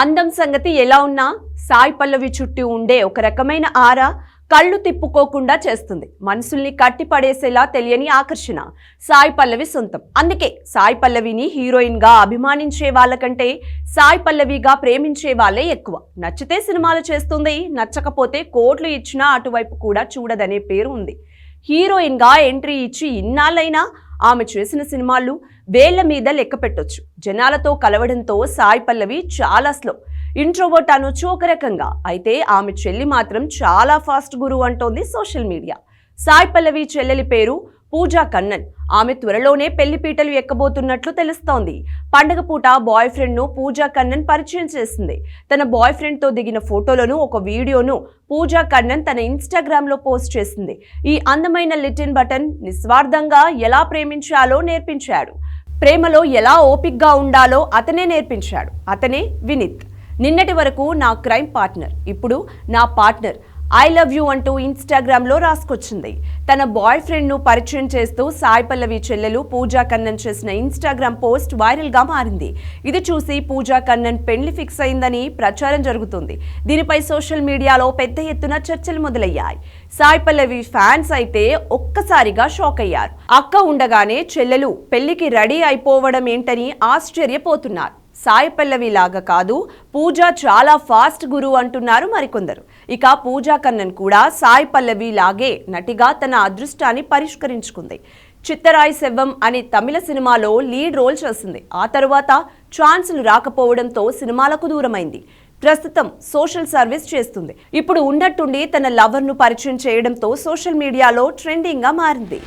అందం సంగతి ఎలా ఉన్నా సాయి పల్లవి చుట్టూ ఉండే ఒక రకమైన ఆరా కళ్ళు తిప్పుకోకుండా చేస్తుంది. మనసుల్ని కట్టి పడేసేలా తెలియని ఆకర్షణ సాయి పల్లవి సొంతం. అందుకే సాయి పల్లవిని హీరోయిన్గా అభిమానించే వాళ్ళకంటే సాయి పల్లవిగా ప్రేమించే వాళ్ళే ఎక్కువ. నచ్చితే సినిమాలు చేస్తుంది నచ్చకపోతే కోట్లు ఇచ్చినా అటువైపు కూడా చూడదనే పేరు ఉంది. హీరోయిన్గా ఎంట్రీ ఇచ్చి ఇన్నాళ్ళైనా ఆమె చేసిన సినిమాలు వేళ్ళ మీద లెక్క పెట్టొచ్చు. జనాలతో కలవడంతో సాయి పల్లవి చాలా స్లో. ఇంట్రోవర్ట్ అనొచ్చు ఒక రకంగా. అయితే ఆమె చెల్లి మాత్రం చాలా ఫాస్ట్ గురువు అంటోంది సోషల్ మీడియా. సాయి పల్లవి చెల్లెలి పేరు పూజా కన్నన్. ఆమె త్వరలోనే పెళ్ళి పీటలు ఎక్కబోతున్నట్లు తెలుస్తోంది. పండగ పూట బాయ్ ఫ్రెండ్ను పూజా కన్నన్ పరిచయం చేసింది. తన బాయ్ ఫ్రెండ్తో దిగిన ఫోటోలను ఒక వీడియోను పూజా కన్నన్ తన ఇన్స్టాగ్రామ్లో పోస్ట్ చేసింది. ఈ అందమైన లిటిన్ బటన్ నిస్వార్థంగా ఎలా ప్రేమించాలో నేర్పించాడు. ప్రేమలో ఎలా ఓపిక్గా ఉండాలో అతనే నేర్పించాడు. అతనే వినిత్. నిన్నటి వరకు నా క్రైమ్ పార్ట్నర్. ఇప్పుడు నా పార్ట్నర్. ఐ లవ్ యూ అంటూ ఇన్స్టాగ్రామ్లో రాసుకొచ్చింది. తన బాయ్ ఫ్రెండ్ను పరిచయం చేస్తూ సాయి పల్లవి చెల్లెలు పూజా కన్నన్ చేసిన ఇన్స్టాగ్రామ్ పోస్ట్ వైరల్గా మారింది. ఇది చూసి పూజా కన్నన్ పెళ్ళి ఫిక్స్ అయిందని ప్రచారం జరుగుతుంది. దీనిపై సోషల్ మీడియాలో పెద్ద ఎత్తున చర్చలు మొదలయ్యాయి. సాయి పల్లవి ఫ్యాన్స్ అయితే ఒక్కసారిగా షాక్ అయ్యారు. అక్క ఉండగానే చెల్లెలు పెళ్ళికి రెడీ అయిపోవడం ఏంటని ఆశ్చర్యపోతున్నారు. సాయి పల్లవి లాగా కాదు పూజ చాలా ఫాస్ట్ గురు అంటున్నారు మరికొందరు. ఇక పూజా కన్నన్ కూడా సాయి పల్లవి లాగే నటిగా తన అదృష్టాన్ని పరిష్కరించుకుంది. చిత్తరాయి శవ్వం అనే తమిళ సినిమాలో లీడ్ రోల్ చేసింది. ఆ తరువాత ఛాన్సులు రాకపోవడంతో సినిమాలకు దూరమైంది. ప్రస్తుతం సోషల్ సర్వీస్ చేస్తుంది. ఇప్పుడు ఉన్నట్టుండి తన లవర్ను పరిచయం చేయడంతో సోషల్ మీడియాలో ట్రెండింగ్గా మారింది.